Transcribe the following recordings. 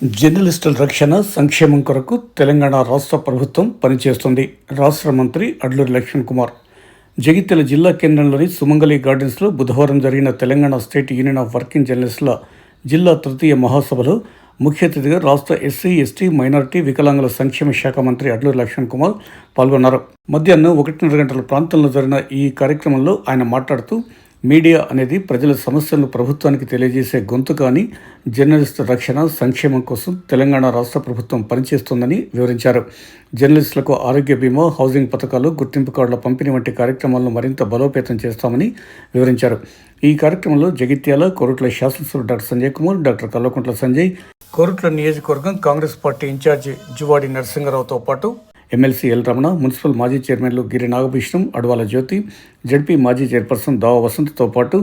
జర్నలిస్టుల రక్షణ సంక్షేమం కొరకు తెలంగాణ రాష్ట్ర ప్రభుత్వం పనిచేస్తుంది. రాష్ట్ర మంత్రి అడ్లూరి లక్ష్మణ్ కుమార్. జగిత్యాల జిల్లా కేంద్రంలోని సుమంగళి గార్డెన్స్లో బుధవారం జరిగిన Telangana state union of working జర్నలిస్టుల జిల్లా తృతీయ మహాసభలో ముఖ్య అతిథిగా రాష్ట్ర ఎస్సీ ఎస్టీ మైనారిటీ వికలాంగుల సంక్షేమ శాఖ మంత్రి అడ్లూరి లక్ష్మణ్ కుమార్ పాల్గొన్నారు. మధ్యాహ్నం ఒకటిన్నర గంటల ప్రాంతంలో జరిగిన ఈ కార్యక్రమంలో ఆయన మాట్లాడుతూ మీడియా అనేది ప్రజల సమస్యలను ప్రభుత్వానికి తెలియజేసే గొంతు కానీ జర్నలిస్టు రక్షణ సంక్షేమం కోసం తెలంగాణ రాష్ట్ర ప్రభుత్వం పనిచేస్తోందని వివరించారు. జర్నలిస్టులకు ఆరోగ్య బీమా హౌసింగ్ పథకాలు గుర్తింపు కార్డుల పంపిణీ వంటి కార్యక్రమాలను మరింత బలోపేతం చేస్తామని వివరించారు. ఈ కార్యక్రమంలో జగిత్యాల కోరుట్ల శాసనసభ డాక్టర్ సంజయ్ కుమార్ డాక్టర్ కల్వకుంట్ల సంజయ్ కోరుట్ల నియోజకవర్గం కాంగ్రెస్ పార్టీ ఇన్ఛార్జి జువాడి నరసింహరావుతో పాటు ఎమ్మెల్సీ ఎల్ రమణ మున్సిపల్ మాజీ చైర్మన్లు గిరి నాగభూషణం అడవాల జ్యోతి జడ్పీ మాజీ చైర్పర్సన్ దావ వసంత్తో పాటు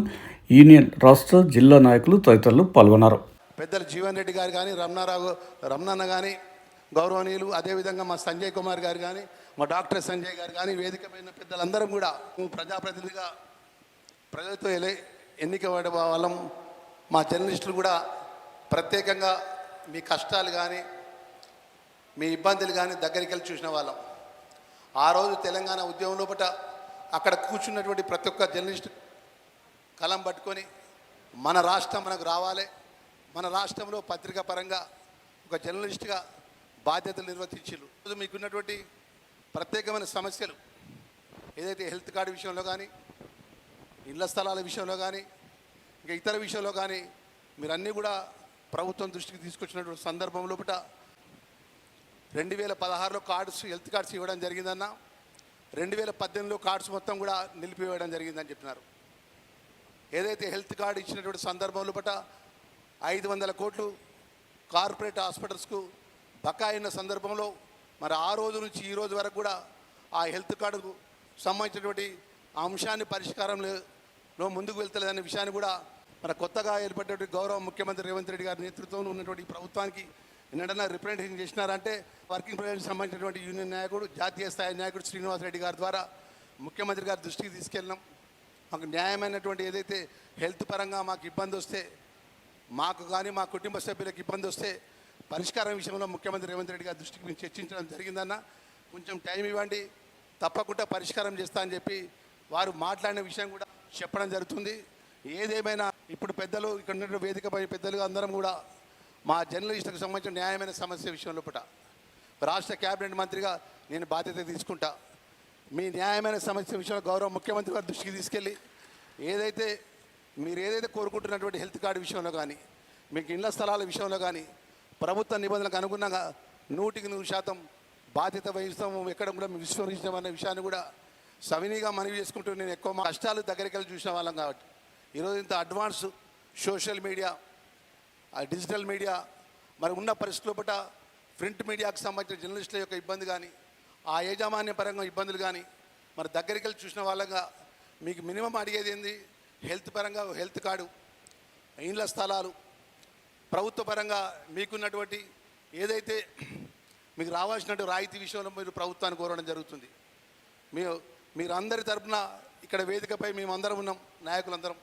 యూనియన్ రాష్ట్ర జిల్లా నాయకులు తదితరులు పాల్గొన్నారు. పెద్దలు జీవన్ రెడ్డి గారు కానీ రమణారావు రమణన్న కానీ గౌరవనీయులు అదేవిధంగా మా సంజయ్ కుమార్ గారు కానీ మా డాక్టర్ సంజయ్ గారు కానీ వేదిక పైన పెద్దలందరం కూడా ప్రజాప్రతినిధిగా ప్రజలతో ఎలే ఎన్నికబడే వాళ్ళం. మా జర్నలిస్టులు కూడా ప్రత్యేకంగా మీ కష్టాలు కానీ మీ ఇబ్బందులు కానీ దగ్గరికి వెళ్ళి చూసిన వాళ్ళం. ఆ రోజు తెలంగాణ ఉద్యమం లోపల అక్కడ కూర్చున్నటువంటి ప్రతి ఒక్క జర్నలిస్ట్ కలం పట్టుకొని మన రాష్ట్రం మనకు రావాలి మన రాష్ట్రంలో పత్రికా పరంగా ఒక జర్నలిస్ట్గా బాధ్యతలు నిర్వర్తించారు ఈరోజు మీకున్నటువంటి ప్రత్యేకమైన సమస్యలు ఏదైతే హెల్త్ కార్డు విషయంలో కానీ ఇళ్ళ స్థలాల విషయంలో కానీ ఇంకా ఇతర విషయంలో కానీ మీరన్నీ కూడా ప్రభుత్వం దృష్టికి తీసుకొచ్చినటువంటి సందర్భం లోపల రెండు వేల పదహారులో కార్డ్స్ హెల్త్ కార్డ్స్ ఇవ్వడం జరిగిందన్న. రెండు వేల పద్దెనిమిదిలో కార్డ్స్ మొత్తం కూడా నిలిపివేయడం జరిగిందని చెప్పినారు. ఏదైతే హెల్త్ కార్డు ఇచ్చినటువంటి సందర్భంలో పట ఐదు వందల కోట్లు కార్పొరేట్ హాస్పిటల్స్కు బకాయి ఉన్న సందర్భంలో మరి ఆ రోజు నుంచి ఈ రోజు వరకు కూడా ఆ హెల్త్ కార్డుకు సంబంధించినటువంటి ఆ అంశాన్ని పరిష్కారంలో ముందుకు వెళ్తలేదనే విషయాన్ని కూడా మన కొత్తగా ఏర్పడినటువంటి గౌరవ ముఖ్యమంత్రి రేవంత్ రెడ్డి గారి నేతృత్వంలో ఉన్నటువంటి ప్రభుత్వానికి ఎన్నడన్నా రిప్రజెంటేషన్ చేసినారంటే వర్కింగ్ ప్రెసిడెంట్ సంబంధించినటువంటి యూనియన్ నాయకుడు జాతీయ స్థాయి నాయకుడు శ్రీనివాస్ రెడ్డి గారి ద్వారా ముఖ్యమంత్రి గారి దృష్టికి తీసుకెళ్ళినాం. మాకు న్యాయమైనటువంటి ఏదైతే హెల్త్ పరంగా మాకు ఇబ్బంది వస్తే మాకు కానీ మా కుటుంబ సభ్యులకు ఇబ్బంది వస్తే పరిష్కారం విషయంలో ముఖ్యమంత్రి రేవంత్ రెడ్డి గారి దృష్టికి మేము చర్చించడం జరిగిందన్న. కొంచెం టైం ఇవ్వండి. తప్పకుండా పరిష్కారం చేస్తా అని చెప్పి వారు మాట్లాడిన విషయం కూడా చెప్పడం జరుగుతుంది. ఏదేమైనా ఇప్పుడు పెద్దలు ఇక్కడ ఉన్న వేదికపై పెద్దలు అందరం కూడా మా జర్నలిస్టులకు సంబంధించిన న్యాయమైన సమస్య విషయంలో పుట రాష్ట్ర క్యాబినెట్ మంత్రిగా నేను బాధ్యత తీసుకుంటా. మీ న్యాయమైన సమస్య విషయంలో గౌరవ ముఖ్యమంత్రి గారి దృష్టికి తీసుకెళ్ళి ఏదైతే మీరు ఏదైతే కోరుకుంటున్నటువంటి హెల్త్ కార్డు విషయంలో కానీ మీకు ఇళ్ళ స్థలాల విషయంలో కానీ ప్రభుత్వ నిబంధనలకు అనుగుణంగా నూటికి నూరు శాతం బాధ్యత వహిస్తాము ఎక్కడ కూడా మేము విస్మరించామనే విషయాన్ని కూడా సవినీగా మనవి చేసుకుంటూ నేను ఎక్కువ కష్టాలు దగ్గరికి వెళ్ళి చూసిన వాళ్ళం కాబట్టి. ఈరోజు ఇంత advance social media digital media మరి ఉన్న పరిస్థితుల పట్ల ప్రింట్ మీడియాకు సంబంధించిన జర్నలిస్టుల యొక్క ఇబ్బంది కానీ ఆ యాజమాన్య పరంగా ఇబ్బందులు కానీ మరి దగ్గరికి వెళ్ళి చూసిన వాళ్ళగా మీకు మినిమం అడిగేది ఏంది? హెల్త్ పరంగా హెల్త్ కార్డు ఇండ్ల స్థలాలు ప్రభుత్వ పరంగా మీకున్నటువంటి ఏదైతే మీకు రావాల్సినటువంటి రాయితీ విషయంలో మీరు ప్రభుత్వాన్ని కోరడం జరుగుతుంది. మీరు మీరు అందరి ఇక్కడ వేదికపై మేమందరం ఉన్నాం నాయకులందరం.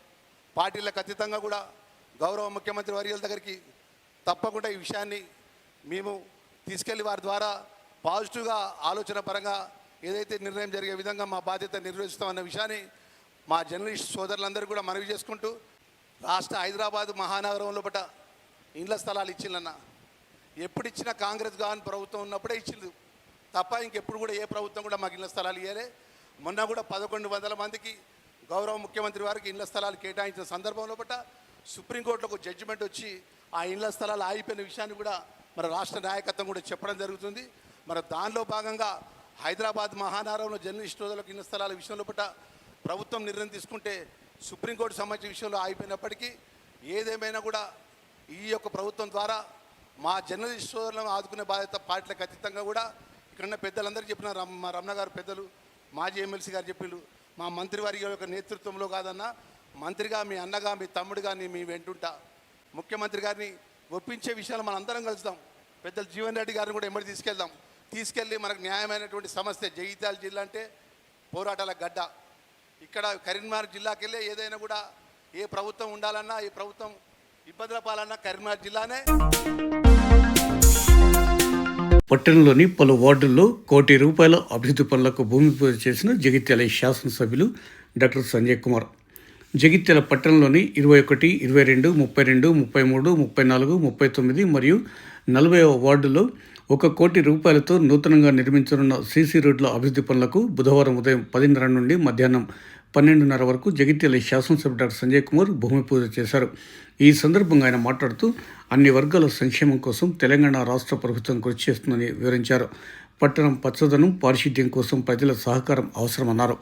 పార్టీలకు అతీతంగా కూడా గౌరవ ముఖ్యమంత్రి వర్యుల దగ్గరికి తప్పకుండా ఈ విషయాన్ని మేము తీసుకెళ్ళి వారి ద్వారా పాజిటివ్గా ఆలోచన పరంగా ఏదైతే నిర్ణయం జరిగే విధంగా మా బాధ్యత నిర్వహిస్తామన్న విషయాన్ని మా జర్నలిస్ట్ సోదరులందరూ కూడా మనవి చేసుకుంటూ రాష్ట్ర హైదరాబాద్ మహానగరంలో పట ఇండ్ల స్థలాలు ఇచ్చిందన్న ఎప్పుడు ఇచ్చినా కాంగ్రెస్ కానీ ప్రభుత్వం ఉన్నప్పుడే ఇచ్చింది తప్ప ఇంకెప్పుడు కూడా ఏ ప్రభుత్వం కూడా మాకు ఇళ్ళ స్థలాలు ఇవ్వలే మొన్న కూడా పదకొండు వందల మందికి గౌరవ ముఖ్యమంత్రి వారికి ఇళ్ళ స్థలాలు కేటాయించిన సందర్భంలో పట్ట సుప్రీంకోర్టులో ఒక జడ్జిమెంట్ వచ్చి ఆ ఇళ్ళ స్థలాలు ఆగిపోయిన విషయాన్ని కూడా మన రాష్ట్ర నాయకత్వం కూడా చెప్పడం జరుగుతుంది. మరి దానిలో భాగంగా హైదరాబాద్ మహానగరంలో జర్నలిస్ట్ రోజులకు ఇళ్ళ స్థలాల విషయంలో పట్ల ప్రభుత్వం నిర్ణయం తీసుకుంటే సుప్రీంకోర్టు సంబంధించిన విషయంలో ఆగిపోయినప్పటికీ ఏదేమైనా కూడా ఈ యొక్క ప్రభుత్వం ద్వారా మా జర్నలిస్ట్ సోదరులను ఆదుకునే బాధ్యత పార్టీలకు అతీతంగా కూడా ఇక్కడున్న పెద్దలందరూ చెప్పిన రమ్- మా రమణ గారు పెద్దలు మాజీ ఎమ్మెల్సీ గారు చెప్పిండు మా మంత్రివారి యొక్క నేతృత్వంలో కాదన్నా మంత్రిగా మీ అన్నగా మీ తమ్ముడిగా నీ మీ వెంటుంటా. ముఖ్యమంత్రి గారిని ఒప్పించే విషయాలు మనం అందరం కలుస్తాం. పెద్దలు జీవన్ రెడ్డి గారిని కూడా ఎమ్మడి తీసుకెళ్దాం. తీసుకెళ్ళి మనకు న్యాయమైనటువంటి సమస్య జగిత్యాల జిల్లా అంటే పోరాటాల గడ్డ. ఇక్కడ కరీంనగర్ జిల్లాకెళ్ళి ఏదైనా కూడా ఏ ప్రభుత్వం ఉండాలన్నా ఏ ప్రభుత్వం ఇబ్బందుల పాలన్నా కరీంనగర్ జిల్లానే. పట్టణంలోని పలు వార్డుల్లో కోటి రూపాయల అభివృద్ధి పనులకు భూమి పూజ చేసిన జగిత్యాల శాసనసభ్యులు డాక్టర్ సంజయ్ కుమార్. జగిత్యాల పట్టణంలోని ఇరవై ఒకటి ఇరవై రెండు ముప్పై రెండు ముప్పై మూడు ముప్పై నాలుగు ముప్పై తొమ్మిది మరియు నలభై వార్డులో ఒక కోటి రూపాయలతో నూతనంగా నిర్మించనున్న సీసీ రోడ్ల అభివృద్ధి పనులకు బుధవారం ఉదయం పదిన్నర నుండి మధ్యాహ్నం పన్నెండున్నర వరకు జగిత్యాల శాసనసభ్యుడు డాక్టర్ సంజయ్ కుమార్ భూమి పూజ చేశారు. ఈ సందర్భంగా ఆయన మాట్లాడుతూ అన్ని వర్గాల సంక్షేమం కోసం తెలంగాణ రాష్ట్ర ప్రభుత్వం కృషి చేస్తుందని వివరించారు. పట్టణం పచ్చదనం పారిశుద్ధ్యం కోసం ప్రజల సహకారం అవసరమన్నారు.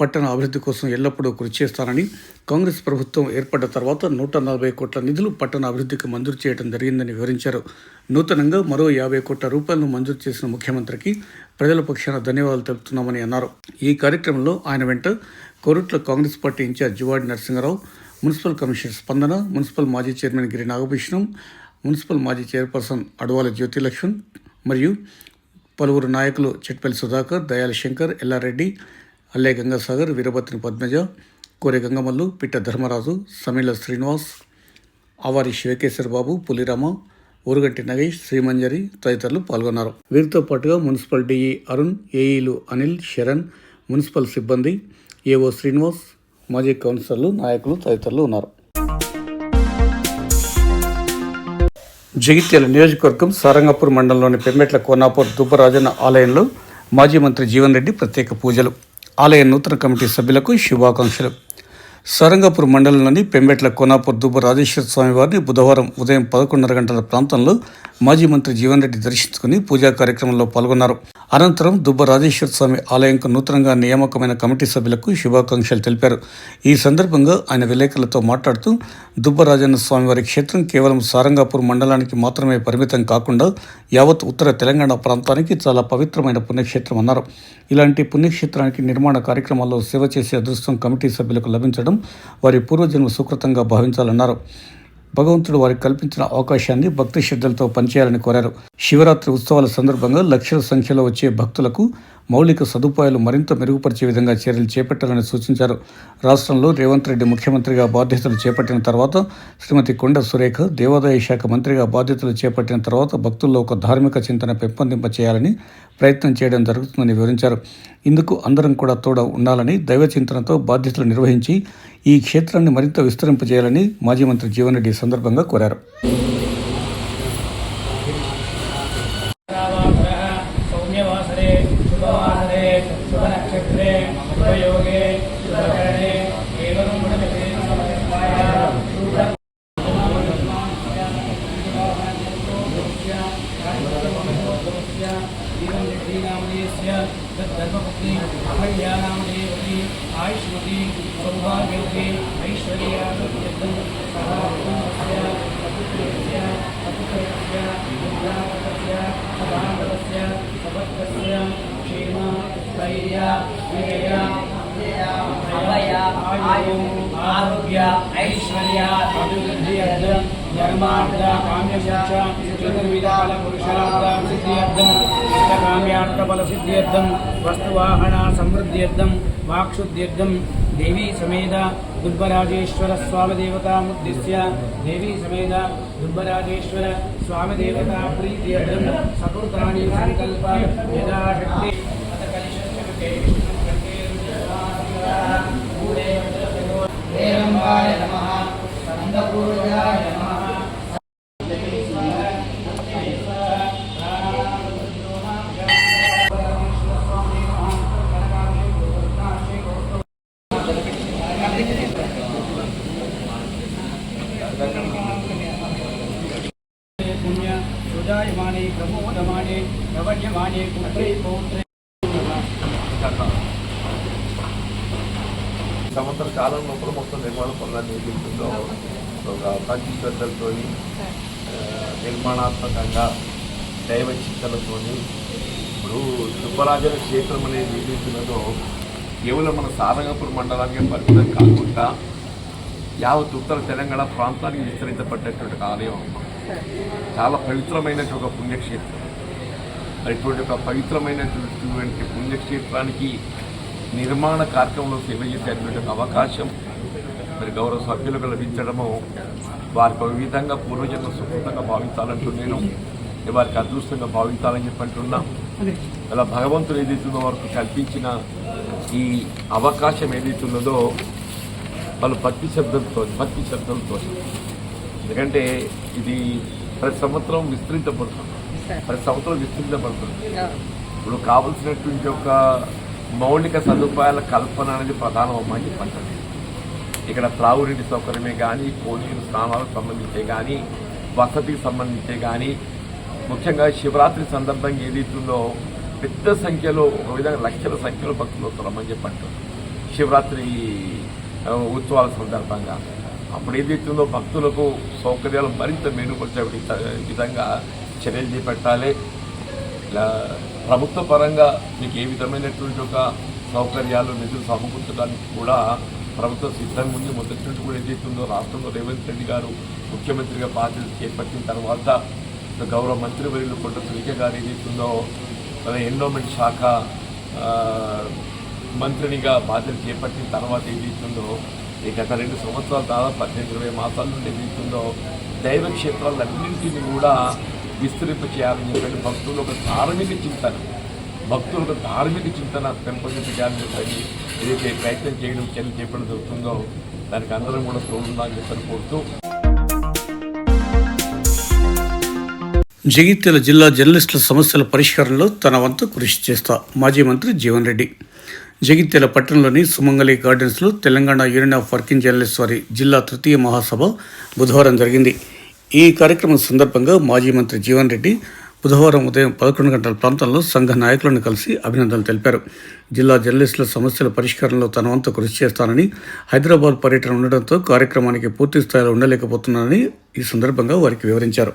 పట్టణ అభివృద్ధి కోసం ఎల్లప్పుడూ కృషి చేస్తానని కాంగ్రెస్ ప్రభుత్వం ఏర్పడ్డ తర్వాత నూట నలభై కోట్ల నిధులు పట్టణ అభివృద్ధికి మంజూరు చేయడం జరిగిందని వివరించారు. నూతనంగా మరో యాభై కోట్ల రూపాయలను మంజూరు చేసిన ముఖ్యమంత్రికి ప్రజల పక్షాన ధన్యవాదాలు తెలుపుతున్నామని అన్నారు. ఈ కార్యక్రమంలో ఆయన వెంట Korutla Congress party incharge Juvvadi Narasimharao municipal commissioner Spandana municipal మాజీ చైర్మన్ గిరి నాగభూషణం మున్సిపల్ మాజీ చైర్పర్సన్ అడవాల జ్యోతిలక్ష్మణ్ మరియు పలువురు నాయకులు చెట్పల్లి సుధాకర్ దయాల శంకర్ ఎల్లారెడ్డి అల్లే గంగాసాగర్ వీరభద్రిని పద్మజ కోరె గంగమల్లు పిట్ట ధర్మరాజు సమీల శ్రీనివాస్ ఆవారి శివకేశ్వర బాబు పులిరామ ఊరుగంటి నగేష్ శ్రీమంజరి తదితరులు పాల్గొన్నారు. వీరితో పాటుగా మున్సిపల్ డిఈ అరుణ్ ఏఈలు అనిల్ శరణ్ మున్సిపల్ సిబ్బంది ఏఓ శ్రీనివాస్ మాజీ కౌన్సిలర్లు నాయకులు తదితరులు ఉన్నారు. జగిత్యాల నియోజకవర్గం సారంగపూర్ మండలంలోని పెమ్మెట్ల కోనాపూర్ దుబ్బరాజన్న ఆలయంలో మాజీ మంత్రి జీవన్ రెడ్డి ప్రత్యేక పూజలు. ఆలయ నూతన కమిటీ సభ్యులకు శుభాకాంక్షలు. సరంగపూర్ మండలంలోని పెంబెట్ల కోనాపూర్ దుబ్బ రాజేశ్వర స్వామి వారిని బుధవారం ఉదయం పదకొండున్నర గంటల ప్రాంతంలో మాజీ మంత్రి జీవన్ రెడ్డి దర్శించుకుని పూజా కార్యక్రమంలో పాల్గొన్నారు. అనంతరం దుబ్బ రాజేశ్వర స్వామి ఆలయంకు నూతనంగా నియామకమైన కమిటీ సభ్యులకు శుభాకాంక్షలు తెలిపారు. ఈ సందర్భంగా ఆయన విలేకరులతో మాట్లాడుతూ దుబ్బ స్వామివారి స్వామి వారి క్షేత్రం కేవలం సారంగాపూర్ మండలానికి మాత్రమే పరిమితం కాకుండా యావత్ ఉత్తర తెలంగాణ ప్రాంతానికి చాలా పవిత్రమైన పుణ్యక్షేత్రం అన్నారు. ఇలాంటి పుణ్యక్షేత్రానికి నిర్మాణ కార్యక్రమాల్లో సేవ చేసే అదృష్టం కమిటీ సభ్యులకు లభించడం వారి పూర్వజన్మ సుకృతంగా భావించాలన్నారు. భగవంతుడు వారికి కల్పించిన అవకాశాన్ని భక్తి శ్రద్ధలతో పనిచేయాలని కోరారు. శివరాత్రి ఉత్సవాల సందర్భంగా లక్షల సంఖ్యలో వచ్చే భక్తులకు మౌలిక సదుపాయాలు మరింత మెరుగుపరిచే విధంగా చర్యలు చేపట్టాలని సూచించారు. రాష్ట్రంలో రేవంత్ రెడ్డి ముఖ్యమంత్రిగా బాధ్యతలు చేపట్టిన తర్వాత శ్రీమతి కొండ సురేఖ దేవాదాయ శాఖ మంత్రిగా బాధ్యతలు చేపట్టిన తర్వాత భక్తుల్లో ఒక ధార్మిక చింతన పెంపొందింప చేయాలని ప్రయత్నం చేయడం జరుగుతుందని వివరించారు. ఇందుకు అందరం కూడా తోడ ఉండాలని దైవ చింతనతో బాధ్యతలు నిర్వహించి ఈ క్షేత్రాన్ని మరింత విస్తరింపజేయాలని మాజీ మంత్రి జీవన్ రెడ్డి సందర్భంగా కోరారు. స్థైర్య విజయ అభయ ఆయు ఆరోగ్య ఐశ్వర్య అభివృద్ధి ధర్మార్థ కామ్యమోక్ష చతుర్విధాల పురుషార్థ సిద్ధ్యర్థం కామ్యార్థ సిద్ధ్యర్థం వస్తువాహన సమృద్ధ్యర్థం వాక్శుద్ధ్యర్థం దేవీ సమేత దుర్బరాజేశ్వర స్వామిదేవతాముద్దిశ్య దేవీ సమేత దుర్బరాజేశ్వర స్వామిదేవతా ప్రీత్యర్థం సకృతాని సంకల్ప యథాశక్తి. ूर्वाय नमः नन्दपूर्वजाय नमः కాలం లోపల మొత్తం నిర్మాణ పనులన్నీ ఏదైతుందో ఒక భక్తి శ్రద్ధలతో నిర్మాణాత్మకంగా దైవ చింతలతో ఇప్పుడు సుబ్బరాజన క్షేత్రం అనేది ఏదైతున్నదో కేవలం మన సారంగపూర్ మండలానికి పరిమితం కాకుండా యావత్ ఉత్తర తెలంగాణ ప్రాంతానికి విస్తరించబడ్డటువంటి ఆలయం. చాలా పవిత్రమైనటువంటి ఒక పుణ్యక్షేత్రం. అటువంటి ఒక పవిత్రమైనటువంటి పుణ్యక్షేత్రానికి నిర్మాణ కార్యక్రమంలో సేవ చేసేటువంటి ఒక అవకాశం మరి గౌరవ సభ్యులకు లభించడము వారికి ఒక విధంగా పూర్వజన్మ సుకృతంగా భావించాలంటూ నేను వారికి అదృష్టంగా భావించాలని చెప్పి అంటున్నాం అలా భగవంతుడు ఏదైతుందో వారికి కల్పించిన ఈ అవకాశం ఏదైతున్నదో వాళ్ళు భక్తి శబ్దంతో భక్తి శబ్దంతో. ఎందుకంటే ఇది ప్రతి సంవత్సరం విస్తరించబడుతుంది. ప్రతి సంవత్సరం విస్తరించబడుతుంది. ఇప్పుడు కావలసినటువంటి ఒక మౌలిక సదుపాయాల కల్పన అనేది ప్రధానమైన పంటది. ఇక్కడ త్రాగునీటి సౌకర్యమే కానీ కోనీరు స్నానాలకు సంబంధించే కానీ వసతికి సంబంధించే కానీ ముఖ్యంగా శివరాత్రి సందర్భంగా ఏదైతుందో పెద్ద సంఖ్యలో ఒక విధంగా లక్షల సంఖ్యలో భక్తులు వస్తున్నామని చెప్పంటారు. శివరాత్రి ఉత్సవాల సందర్భంగా. అప్పుడు ఏదైతుందో భక్తులకు సౌకర్యాలు మరింత మెరుగుపరిచే విధంగా చర్యలు చేపట్టాలి. ఇలా ప్రభుత్వ పరంగా మీకు ఏ విధమైనటువంటి ఒక సౌకర్యాలు నిధులు సమకూర్చడానికి కూడా ప్రభుత్వం సిద్ధంగా ఉంది. మొదటి నుండి కూడా ఏదైతుందో రాష్ట్రంలో రేవంత్ రెడ్డి గారు ముఖ్యమంత్రిగా బాధ్యత చేపట్టిన తర్వాత గౌరవ మంత్రివర్యులు కొండ సునీక గారు ఏదైతుందో మన ఎండోమెంట్ శాఖ మంత్రినిగా బాధ్యత చేపట్టిన తర్వాత ఏదైతుందో ఈ గత రెండు సంవత్సరాల దాదాపు పద్దెనిమిది ఇరవై మాసాల నుండి ఏదైతుందో దైవ క్షేత్రాలన్నింటినీ కూడా విస్తరింప చేయాలని చెప్పండి. భక్తులు ఒక ధార్మిక చింతన భక్తులు ఒక ధార్మిక చింతన పెంపొందించాలని చెప్పండి ఏదైతే ప్రయత్నం చేయడం చర్యలు చెప్పడం జరుగుతుందో దానికి అందరం కూడా తోడుందని చెప్పని కోరుతూ. జగిత్యాల జిల్లా జర్నలిస్టుల సమస్యల పరిష్కారంలో తన వంతు కృషి చేస్తా మాజీ మంత్రి జీవన్ రెడ్డి. జగిత్యాల పట్టణంలోని సుమంగళి గార్డెన్స్లో Telangana union of working journalist వారి జిల్లా తృతీయ మహాసభ బుధవారం జరిగింది. ఈ కార్యక్రమం సందర్భంగా మాజీ మంత్రి జీవన్ రెడ్డి బుధవారం ఉదయం పదకొండు గంటల ప్రాంతంలో సంఘ నాయకులను కలిసి అభినందనలు తెలిపారు. జిల్లా జర్నలిస్టుల సమస్యల పరిష్కారంలో తన వంతు కృషి చేస్తానని హైదరాబాద్ పర్యటన ఉండడంతో కార్యక్రమానికి పూర్తి స్థాయిలో ఉండలేకపోతున్నానని ఈ సందర్భంగా వారికి వివరించారు.